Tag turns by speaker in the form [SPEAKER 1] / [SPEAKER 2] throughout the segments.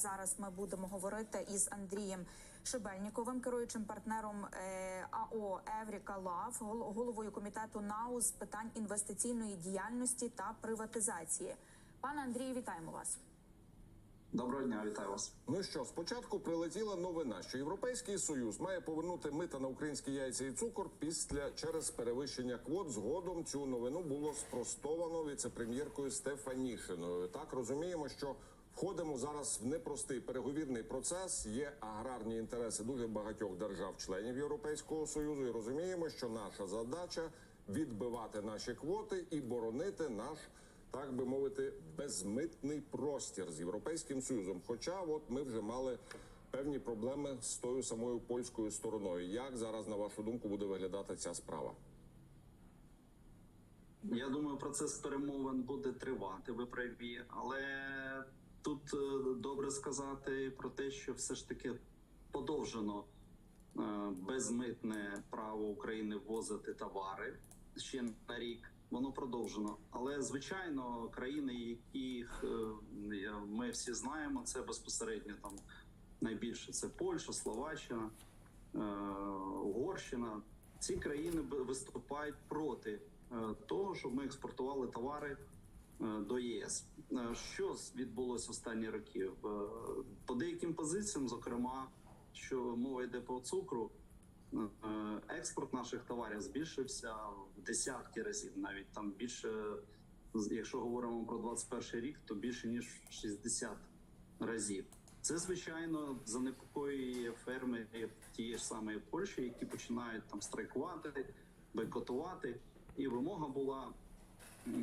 [SPEAKER 1] Зараз ми будемо говорити із Андрієм Шибельніковим, керуючим партнером е, АО Евріка Лав, головою комітету НАУ з питань інвестиційної діяльності та приватизації. Пане Андрію, вітаємо вас.
[SPEAKER 2] Доброго дня, вітаю вас.
[SPEAKER 3] Ну що, спочатку прилетіла новина, що Європейський Союз має повернути мита на українські яйця і цукор після через перевищення квот. Згодом цю новину було спростовано віце-прем'єркою Стефанішиною. Так розуміємо, що входимо зараз в непростий переговірний процес. Є аграрні інтереси дуже багатьох держав-членів Європейського союзу. І розуміємо, що наша задача відбивати наші квоти і боронити наш так би мовити, безмитний простір з європейським союзом. Хоча, от ми вже мали певні проблеми з тою самою польською стороною. Як зараз, на вашу думку, буде виглядати ця справа?
[SPEAKER 2] Я думаю, процес перемовин буде тривати. Ви праві, але тут е, добре сказати про те, що все ж таки подовжено е, безмитне право України ввозити товари ще на рік. Воно продовжено, але звичайно, країни, яких е, ми всі знаємо, це безпосередньо там найбільше це Польща, Словаччина, Угорщина. Ці країни виступають проти того, щоб ми експортували товари до ЄС. Е, Що відбулося останні роки? Е, По деяким позиціям, зокрема, що мова йде про цукру, е, експорт наших товарів збільшився в десятки разів, навіть там більше, якщо говоримо про 21 рік, то більше ніж в 60 разів. Це звичайно занепокоює фермерів тієї ж самої Польщі, які починають там страйкувати, бойкотувати. І вимога була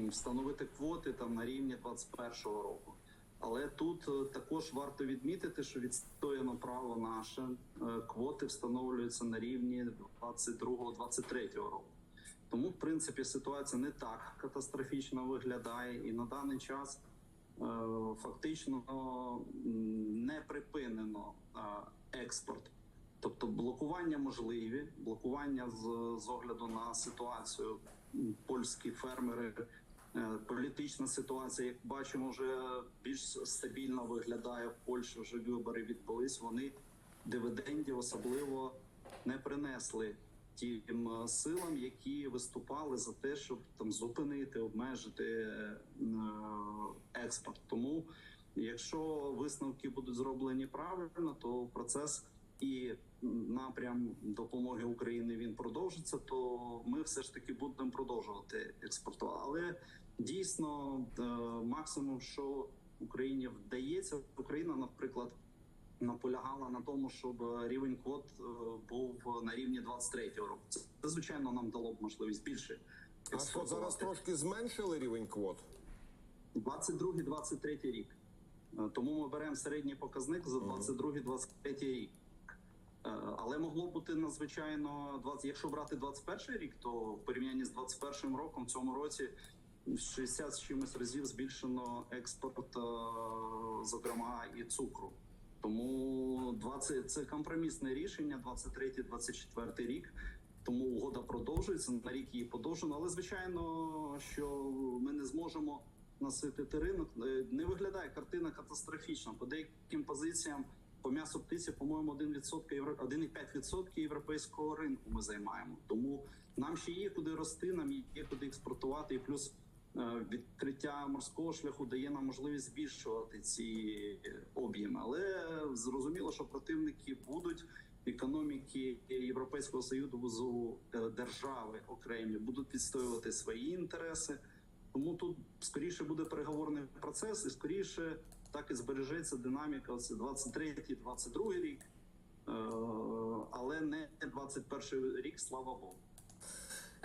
[SPEAKER 2] встановити квоти там на рівні 21-го року. Але тут е, також варто відмітити, що відстояно право наше е, квоти встановлюються на рівні 22-23 року. Тому, в принципі, ситуація не так катастрофічно виглядає, і на даний час е, фактично не припинено експорт. Тобто блокування можливі, блокування з, з огляду на ситуацію польські фермери. е, Політична ситуація, як бачимо, вже більш стабільно виглядає в Польщі. Вже вибори відбулись. Вони дивідендів особливо не принесли тим е, силам, які виступали за те, щоб там зупинити, обмежити е, експорт. Тому, якщо висновки будуть зроблені правильно, то процес і напрям допомоги Україні він продовжиться, то ми все ж таки будемо продовжувати експортувати. Але дійсно е, максимум, що Україні вдається, Україна, наприклад наполягала на тому, щоб рівень квот е, був на рівні 23-го року. Це, це, звичайно нам дало б можливість більше
[SPEAKER 3] А що зараз трошки зменшили рівень квот?
[SPEAKER 2] 22-23 рік. Е, Тому ми беремо середній показник за 22-23 рік. Е, Але могло бути надзвичайно 20, Якщо брати 21 рік, то в порівнянні з 21 роком в цьому році в 60 з чимось разів збільшено експорт, е, зокрема і цукру. Тому 20, це компромісне рішення 23-24 рік. Тому угода продовжується на рік її подовжено. Але звичайно, що ми не зможемо наситити ринок. Е, Не виглядає картина катастрофічно. По деяким позиціям по м'ясу птиці, по-моєму, 1% євро 1,5% європейського ринку ми займаємо. Тому нам ще є куди рости, нам є куди експортувати, і плюс е, відкриття морського шляху дає нам можливість збільшувати ці об'єми. Але зрозуміло, що противники будуть економіки Європейського союзу е, держави окремі будуть відстоювати свої інтереси. Тому тут скоріше буде переговорний процес, і скоріше так і збережеться динаміка. Це 23-22 рік, е, але не 21 рік, слава Богу.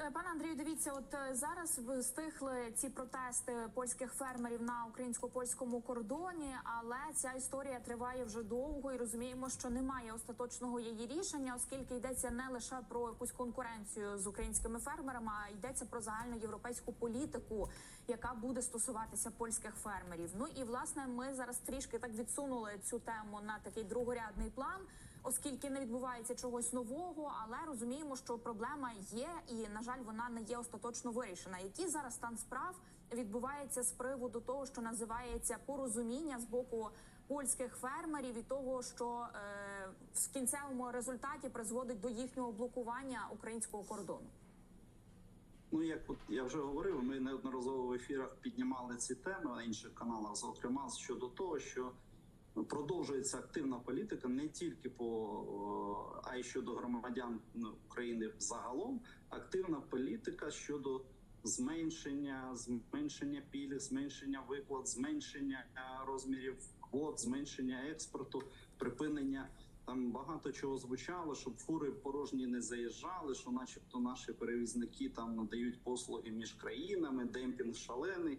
[SPEAKER 1] Е, Пане Андрію, дивіться, от е, зараз стихли ці протести польських фермерів на українсько-польському кордоні, але ця історія триває вже довго і розуміємо, що немає остаточного її рішення, оскільки йдеться не лише про якусь конкуренцію з українськими фермерами, а йдеться про загальну європейську політику, яка буде стосуватися польських фермерів. Ну і власне ми зараз трішки так відсунули цю тему на такий другорядний план оскільки не відбувається чогось нового, але розуміємо, що проблема є, і на жаль, вона не є остаточно вирішена. Який зараз стан справ відбувається з приводу того, що називається порозуміння з боку польських фермерів і того, що е, в кінцевому результаті призводить до їхнього блокування українського кордону?
[SPEAKER 2] Ну, як от я вже говорив, ми неодноразово в ефірах піднімали ці теми на інших каналах, зокрема щодо того, що продовжується активна політика не тільки по а й щодо громадян України загалом. Активна політика щодо зменшення, зменшення пільг, зменшення виплат, зменшення е, розмірів квот, зменшення експорту, припинення. Там багато чого звучало, щоб фури порожні не заїжджали, що, начебто, наші перевізники там надають послуги між країнами, демпінг шалений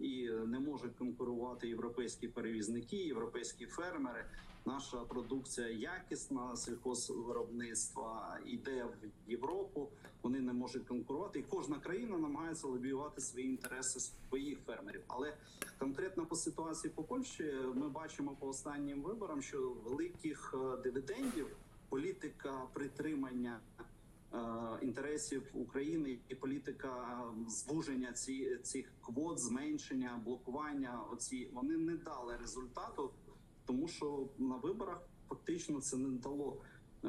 [SPEAKER 2] і е, не можуть конкурувати європейські перевізники, європейські фермери. Наша продукція якісна сільхозвиробництва йде в Європу. Вони не можуть конкурувати, і кожна країна намагається лобіювати свої інтереси своїх фермерів. Але конкретно по ситуації по Польщі ми бачимо по останнім виборам, що великих е, дивідендів політика притримання е, інтересів України і політика звуження ці, цих квот, зменшення, блокування. Оці вони не дали результату, тому що на виборах фактично це не дало е,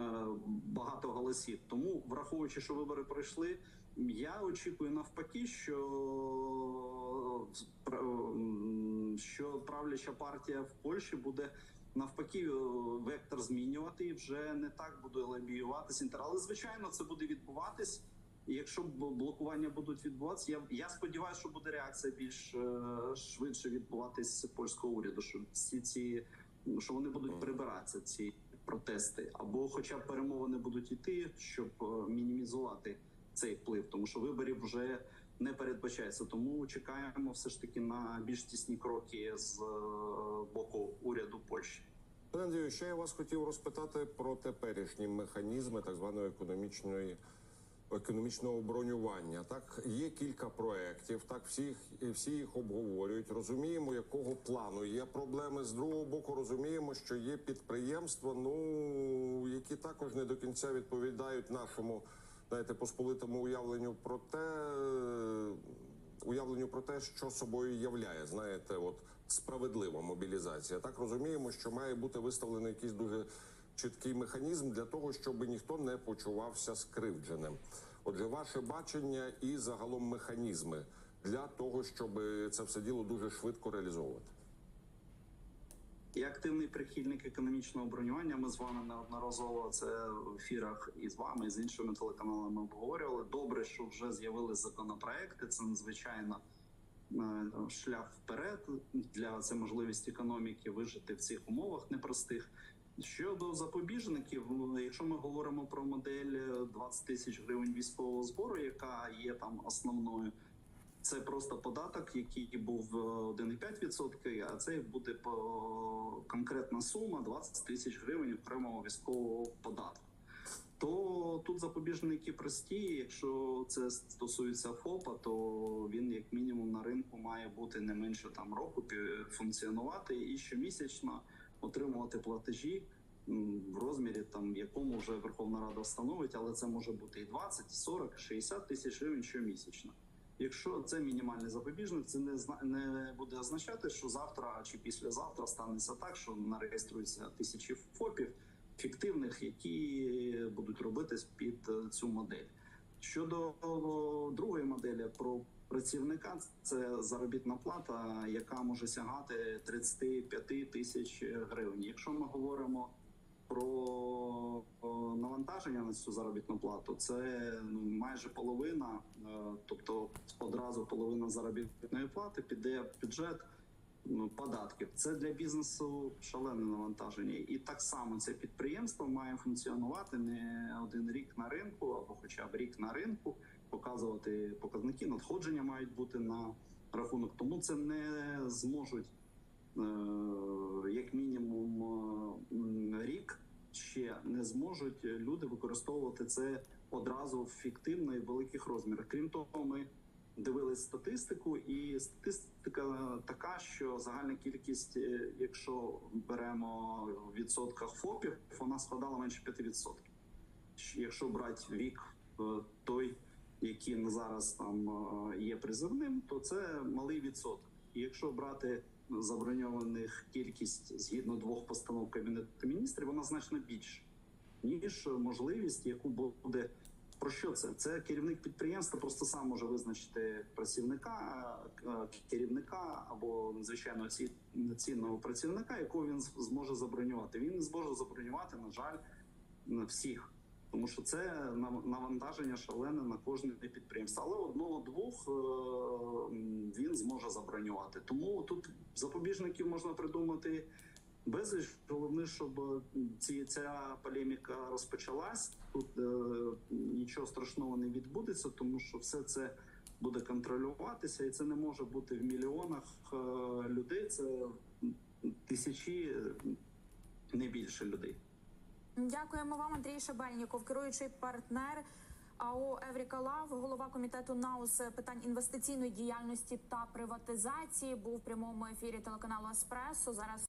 [SPEAKER 2] багато голосів. Тому, враховуючи, що вибори пройшли, я очікую навпаки, що що правляча партія в Польщі буде навпаки е, вектор змінювати і вже не так буде лобіюватися інтер. Але звичайно, це буде відбуватись. І якщо блокування будуть відбуватися, я я сподіваюся, що буде реакція більш е, швидше відбуватись з польського уряду. Що всі ці що вони будуть прибиратися, ці протести, або, хоча б перемовини будуть йти, щоб е, мінімізувати цей вплив, тому що виборів вже не передбачається. Тому чекаємо все ж таки на більш тісні кроки з е, боку уряду Польщі.
[SPEAKER 3] Андрію, ще я вас хотів розпитати про теперішні механізми так званої економічної. Економічного бронювання так є кілька проєктів, так всіх всі їх обговорюють. Розуміємо, якого плану є проблеми. З другого боку, розуміємо, що є підприємства, ну які також не до кінця відповідають нашому, знаєте, посполитому уявленню про те, уявленню про те, що собою являє, знаєте, от справедлива мобілізація. Так розуміємо, що має бути виставлений якийсь дуже чіткий механізм для того, щоб ніхто не почувався скривдженим. Отже, ваше бачення і загалом механізми для того, щоб це все діло дуже швидко реалізовувати.
[SPEAKER 2] Я активний прихильник економічного бронювання. Ми з вами неодноразово це в ефірах і з вами, і з іншими телеканалами обговорювали. Добре, що вже з'явились законопроекти. Це надзвичайно е, шлях вперед для це можливість економіки вижити в цих умовах непростих. Щодо запобіжників, ну, якщо ми говоримо про модель 20 тисяч гривень військового збору, яка є там основною, це просто податок, який був е, 1,5%, а це буде по конкретна сума 20 тисяч гривень окремого військового податку. То тут запобіжники прості. Якщо це стосується ФОПа, то він як мінімум на ринку має бути не менше там року функціонувати і щомісячно отримувати платежі в розмірі, там якому вже Верховна Рада встановить, але це може бути і 20, і 40, і 60 тисяч гривень щомісячно. Якщо це мінімальний запобіжник, це не не буде означати, що завтра чи післязавтра станеться так, що нареєструються тисячі ФОПів фіктивних, які будуть робитись під е, цю модель. Щодо другої моделі про працівника, це заробітна плата, яка може сягати 35 тисяч гривень. Якщо ми говоримо про навантаження на цю заробітну плату, це ну, майже половина, е, тобто одразу половина заробітної плати піде в бюджет ну, податків. Це для бізнесу шалене навантаження, і так само це підприємство має функціонувати не один рік на ринку, або хоча б рік на ринку, показувати показники, надходження мають бути на рахунок. Тому це не зможуть е, як мінімум е, рік ще не зможуть люди використовувати це одразу фіктивно і великих розмірах. Крім того, ми дивились статистику, і статистика така, що загальна кількість, е, якщо беремо в відсотках ФОПів, вона складала менше 5%. Якщо брати вік е, той, який зараз там е, є призовним, то це малий відсоток. Якщо брати заброньованих кількість згідно двох постанов Кабінету міністрів, вона значно більша, ніж можливість, яку буде. Про що це? Це керівник підприємства просто сам може визначити працівника, е, керівника або надзвичайно ці- цінного працівника, якого він зможе забронювати. Він не зможе забронювати, на жаль, всіх, тому що це нав- навантаження шалене на кожне підприємство. Але одного-двох е, він зможе забронювати. Тому тут запобіжників можна придумати безліч. Головне, щоб е, ці ця полеміка розпочалась. Тут е, нічого страшного не відбудеться, тому що все це буде контролюватися, і це не може бути в мільйонах людей. Це тисячі, не більше людей.
[SPEAKER 1] Дякуємо вам, Андрій Шабельніков, керуючий партнер АО Евріка Лав, голова комітету НАУ з питань інвестиційної діяльності та приватизації. Був в прямому ефірі телеканалу Еспресо. Зараз